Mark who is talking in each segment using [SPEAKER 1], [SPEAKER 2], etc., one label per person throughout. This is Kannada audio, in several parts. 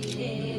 [SPEAKER 1] Yeah.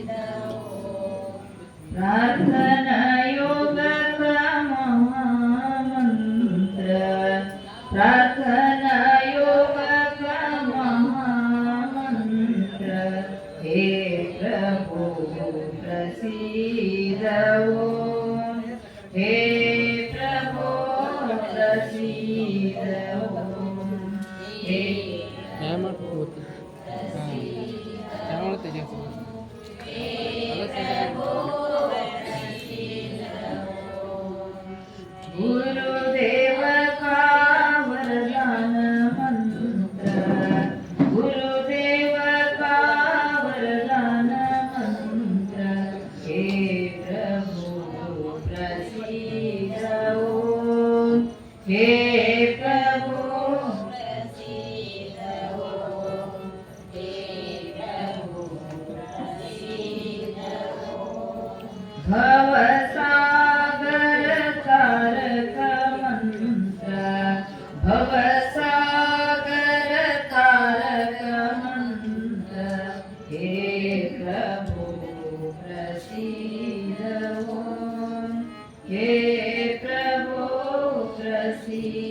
[SPEAKER 1] હે પ્રભો પ્રસી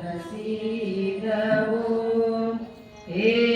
[SPEAKER 1] प्रसीदवो हे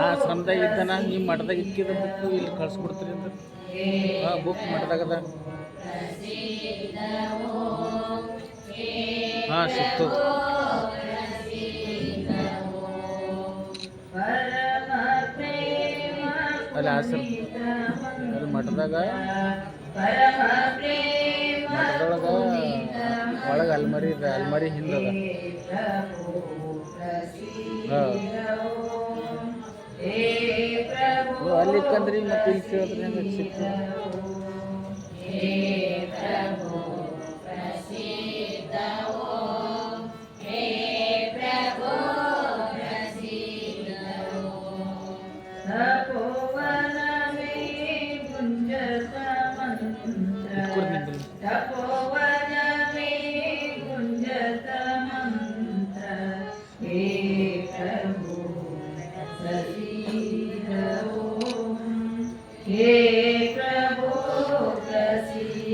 [SPEAKER 2] ಆಶ್ರಮದಾಗ ಇದ್ದಾನ ನಿಮ್ಮ ಮಠದಾಗ ಇಕ್ಕಿದ ಬುಕ್ ಇಲ್ಲಿ ಕಳ್ಸಿಕೊಡ್ತೀರಿ ಅಂತ. ಹಾಂ ಬುಕ್ ಮಠದಾಗದ ಹಾಂ
[SPEAKER 1] ಸಿಗ್ತದೆ
[SPEAKER 2] ಅಲ್ಲ ಆಶ್ರಮ ಮಠದಾಗ ಮಠದೊಳಗ ಒಳಗೆ ಅಲ್ಮಾರಿ ಇದೆ ಅಲ್ಮಾರಿ ಹಿಂದದ ಅಲ್ಲಿ ಕಂದ್ರಿ ಮತ್ತೆ ಇಲ್ಲಿ ಕೇಳಿದ್ರೆ ಸಿಕ್ತು
[SPEAKER 1] the sea.